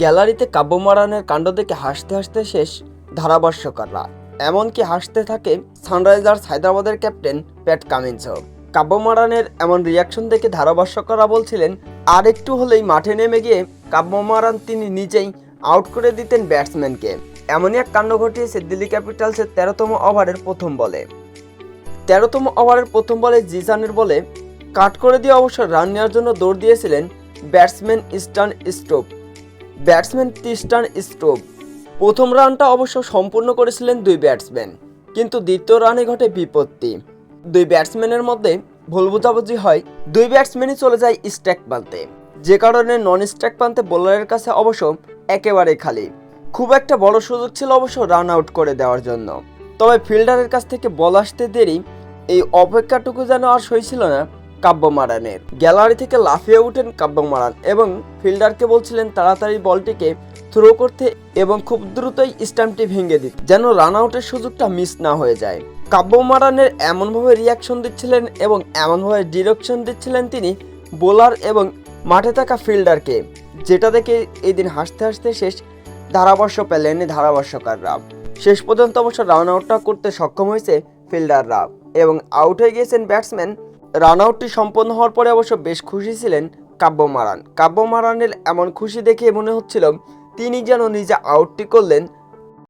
গ্যালারিতে কাব্যমারানের কাণ্ড দেখে হাসতে হাসতে শেষ ধারাভাষ্যকাররা। এমনকি হাসতে থাকে সানরাইজার্স হায়দ্রাবাদের ক্যাপ্টেন প্যাট কামিন্সও। কাব্যমারানের এমন রিয়াকশন দেখে ধারাভাষ্যকাররা বলছিলেন, আর একটু হলেই মাঠে নেমে গিয়ে কাব্যমারান তিনি নিজেই আউট করে দিতেন ব্যাটসম্যানকে এমনই এক কাণ্ড ঘটিয়েছে দিল্লি ক্যাপিটালসের তেরোতম ওভারের প্রথম বলে। তেরোতম ওভারের প্রথম বলে জিসানের বলে, কাট করে দিয়ে অবশ্য রান নেওয়ার জন্য দৌড় দিয়েছিলেন ব্যাটসম্যান ইস্টার্ন স্টোভ ব্যাটসম্যান তিস্টার্ন স্টোভ। প্রথম রানটা অবশ্য সম্পূর্ণ করেছিলেন দুই ব্যাটসম্যান, কিন্তু দ্বিতীয় রানে ঘটে বিপত্তি। দুই ব্যাটসম্যানের মধ্যে ভুল বোঝাবুঝি হয়, দুই ব্যাটসম্যানই চলে যায় স্ট্যাক প্রান্তে যে কারণে নন স্ট্যাক প্রান্তে বোলারের কাছে অবশ্য একেবারে খালি। খুব একটা বড় সুযোগ ছিল অবশ্য রান আউট করে দেওয়ার জন্য। তবে ফিল্ডারের কাছ থেকে বল আসতে দেরি, এই অপেক্ষাটুকু যেন আর সইছিল না কাব্যমারানের গ্যালারি থেকে লাফিয়ে উঠেন কাব্যমারান এবং ফিল্ডারকে বলছিলেন তাড়াতাড়ি বলটিকে থ্রো করতে এবং খুব দ্রুতই স্ট্যাম্পটি ভেঙে দিতে, যেন রান আউটের সুযোগটা মিস না হয়ে যায়। কাব্যমারানের এমনভাবে রিয়াকশন দিচ্ছিলেন এবং এমনভাবে ডিরেকশন দিচ্ছিলেন তিনি বোলার এবং মাঠে থাকা ফিল্ডারকে, যেটা দেখে এই দিন হাসতে হাসতে শেষ ধারাভাষ্য পেলেন এই ধারাভাষ্যকাররা। শেষ পর্যন্ত অবশ্য রান আউটটা করতে সক্ষম হয়েছে ফিল্ডাররা এবং আউট হয়ে গিয়েছেন ব্যাটসম্যান রান আউটটি সম্পন্ন হওয়ার পরে অবশ্য বেশ খুশি ছিলেন কাব্য মারান কাব্য মারানের এমন খুশি দেখে মনে হচ্ছিল, তিনি যেন নিজে আউটটি করলেন